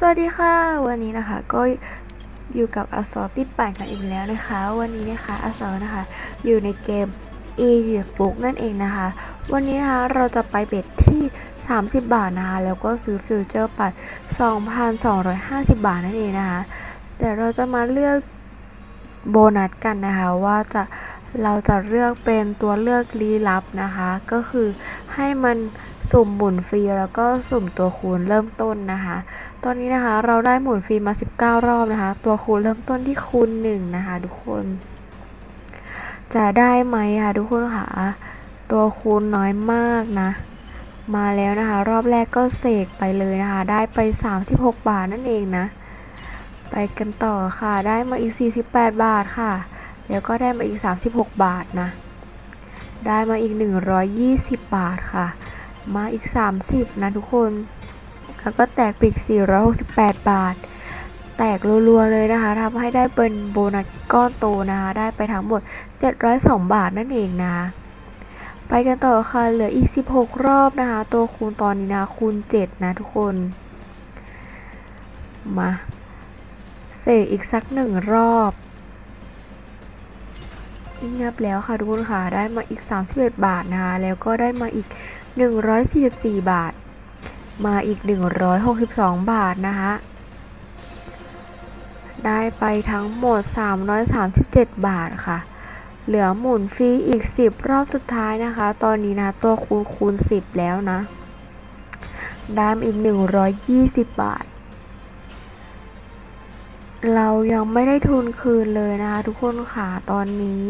สวัสดีค่ะ วันนี้นะคะก็อยู่กับอสอติดป่นกันอีกแล้วนะคะ วันนี้นะคะอสอนะคะอยู่ในเกม e b o o k นั่นเองนะคะ วันนี้นะคะเราจะไปเบ็ดที่ 30 บาทนะคะ แล้วก็ซื้อฟิวเจอร์ไป2,250 บาทนั่นเองนะคะแต่เราจะมาเลือกโบนัสกันนะคะว่าจะเราจะเลือกเป็นตัวเลือกลี้ลับนะคะ ก็คือให้มัน สุ่มหมุนฟรีแล้วก็สุ่มตัวคูณเริ่มต้นนะคะ ตอนนี้นะคะเราได้หมุนฟรีมา 19 รอบนะคะ ตัวคูณเริ่มต้นที่คูณ1นะคะทุกคน จะได้ไหมคะทุกคนคะตัวคูณน้อยมากนะ มาแล้วนะคะ รอบแรกก็เสกไปเลยนะคะ ได้ไป 36 บาทนั่นเองนะ ไปกันต่อค่ะ ได้มาอีก 48 บาทค่ะ แล้วก็ได้มาอีก 36 บาทนะ ได้มาอีก 120 บาทค่ะ มาอีก 30 นะทุกคน แล้วก็แตกปอีก 468 บาท แตกรัวๆเลยนะคะทำให้ได้เป็นโบนัสก้อนโตนะคะ ได้ไปทั้งหมด 702 บาทนั่นเองนะ ไปกันต่อค่ะ เหลืออีก 16 รอบนะคะ ตัวคูณตอนนี้นะ คูณ 7 นะทุกคน มา เสกอีกสักหนึ่งรอบ เงียบแล้วค่ะทุกคนค่ะ ได้มาอีก 31 บาทนะคะแล้วก็ได้มาอีก 144 บาท มาอีก 162 บาทนะคะได้ไปทั้งหมด 337 บาทค่ะ เหลือหมุนฟรีอีก 10 รอบสุดท้ายนะคะ ตอนนี้นะตัวคูณคูณ 10 แล้วนะ ได้มาอีก 120 บาท เรายังไม่ได้ทุนคืนเลยนะคะทุกคนค่ะตอนนี้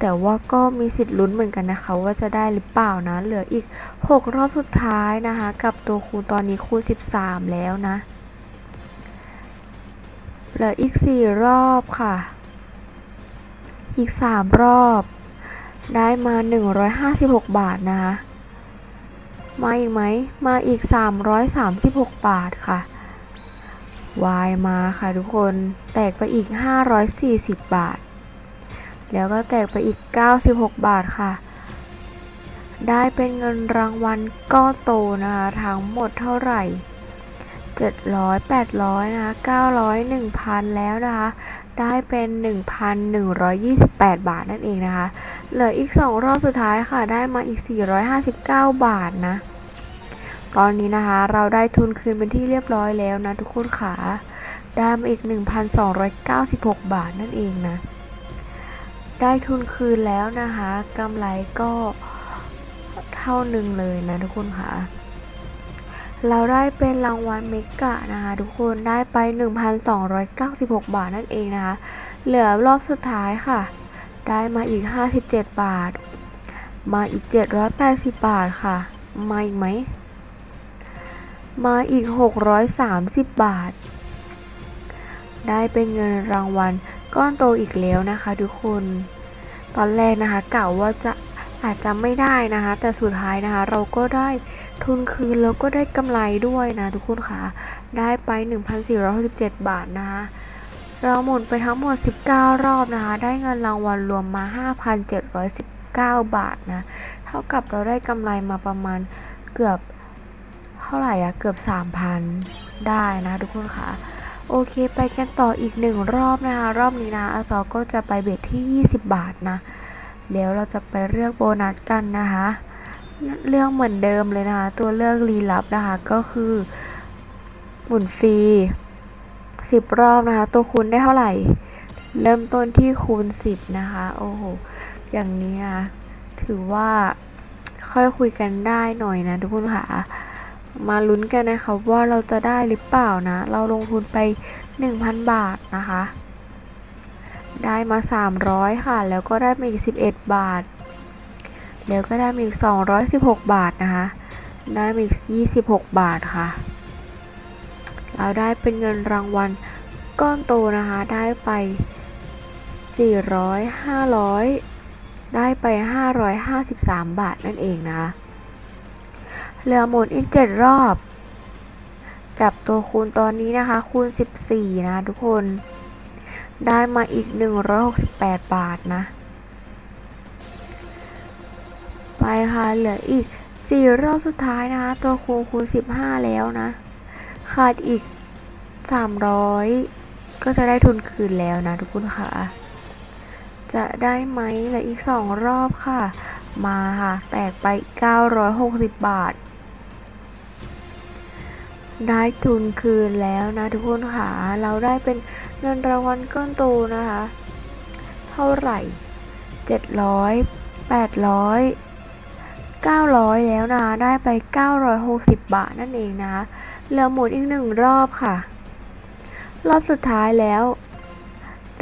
แต่ว่าก็มีสิทธิ์ลุ้นเหมือนกันนะคะ ว่าจะได้หรือเปล่านะ เหลืออีก 6 รอบสุดท้ายนะคะ กับตัวคูณตอนนี้คูณ 13 แล้วนะ เหลืออีก 4 รอบค่ะ อีก 3 รอบ ได้มา 156 บาทนะคะ มาอีกไหม มาอีก 336 บาทค่ะ วายมาค่ะทุกคนแตกไปอีก 540 บาท แล้วก็แตกไปอีก 96 บาทค่ะ ได้เป็นเงินรางวัลก้อนโตนะคะทั้งหมดเท่าไหร่ 700 800นะคะ900 1,000 แล้วนะคะ ได้เป็น 1,128 บาทนั่นเองนะคะ เหลืออีก 2 รอบสุดท้ายค่ะ ได้มาอีก 459 บาทนะ ตอนนี้นะคะ เราได้ทุนคืนเป็นที่เรียบร้อยแล้วนะทุกคนขาได้มาอีก 1,296 บาทนั่นเองนะ ได้ทุนคืนแล้วนะคะกำไรก็เท่าหนึ่งเลยนะทุกคนค่ะ เราได้เป็นรางวัลเมกะนะคะทุกคนได้ไป 1,296 บาทนั่นเองนะคะ เหลือรอบสุดท้ายค่ะ ได้มาอีก 57 บาท มาอีก 780 บาทค่ะ มาอีกไหม มาอีก 630 บาท ได้เป็นเงินรางวัลก้อนโตอีกแล้วนะคะทุกคน ตอนแรกนะคะกล่าวว่าจะอาจจะไม่ได้นะคะ แต่สุดท้ายนะคะ เราก็ได้ทุนคืนแล้วก็ได้กำไรด้วยนะทุกคนค่ะ ได้ไป 1,467 บาทนะคะ เราหมุนไปทั้งหมด 19 รอบนะคะ ได้เงินรางวัลรวมมา 5,719 บาทนะ เท่ากับเราได้กำไรมาประมาณเกือบ เท่าไหร่อะเกือบ 3,000 ได้นะทุกคนค่ะ โอเคไปกันต่ออีกหนึ่งรอบนะคะ รอบนี้นะอาซอก็จะไปเบ็ดที่ 20 บาทนะ แล้วเราจะไปเลือกโบนัสกันนะคะ เลือกเหมือนเดิมเลยนะคะ ตัวเลือกรีลับนะคะ ก็คือหมุนฟรี 10 รอบนะคะ ตัวคูณได้เท่าไหร่ เริ่มต้นที่คูณ 10 นะคะ โอ้โห อย่างนี้นะถือว่าค่อยคุยกันได้หน่อยนะทุกคนค่ะ มาลุ้นกันนะคะว่าเราจะได้หรือเปล่านะ เราลงทุนไป 1,000 บาทนะคะ ได้มา 300 ค่ะ แล้วก็ได้มาอีก 11 บาท แล้วก็ได้มาอีก 216 บาทนะคะ ได้มาอีก 26 บาทค่ะ เราได้เป็นเงินรางวัลก้อนโตนะคะ ได้ไป 400 500 ได้ไป 553 บาทนั่นเองนะคะ เหลือหมุนอีก7รอบ กับตัวคูณตอนนี้นะคะ คูณ 14 นะทุกคน ได้มาอีก 168 บาทนะ ไปค่ะ เหลืออีก 4 รอบสุดท้ายนะคะ ตัวคูณคูณ 15 แล้วนะ ขาดอีก 300 ก็จะได้ทุนคืนแล้วนะทุกคนค่ะ จะได้ไหมเหลืออีก 2 รอบค่ะมาค่ะ แตกไป 960 บาท ได้ทุนคืนแล้วนะทุกคนค่ะ เราได้เป็นเงินรางวัลก้อนโตนะคะ เท่าไหร่ 700 800 900 แล้วนะคะได้ไป 960 บาทนั่นเองนะคะเหลือหมุนอีกหนึ่งรอบค่ะ รอบสุดท้ายแล้ว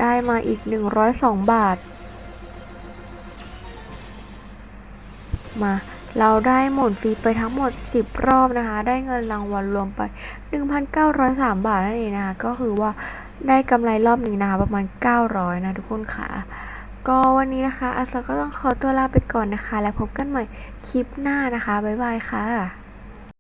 ได้มาอีก 102 บาท มา เราได้หมุนฟรีไปทั้งหมด 10 รอบนะคะ ได้เงินรางวัลรวมไป 1,903 บาทนั่นเองนะคะ ก็คือว่าได้กำไรรอบหนึ่งนะคะ ประมาณ 900 นะทุกคนค่ะ ก็วันนี้นะคะอาสาก็ต้องขอตัวลาไปก่อนนะคะ แล้วพบกันใหม่คลิปหน้านะคะ บ๊ายบายค่ะ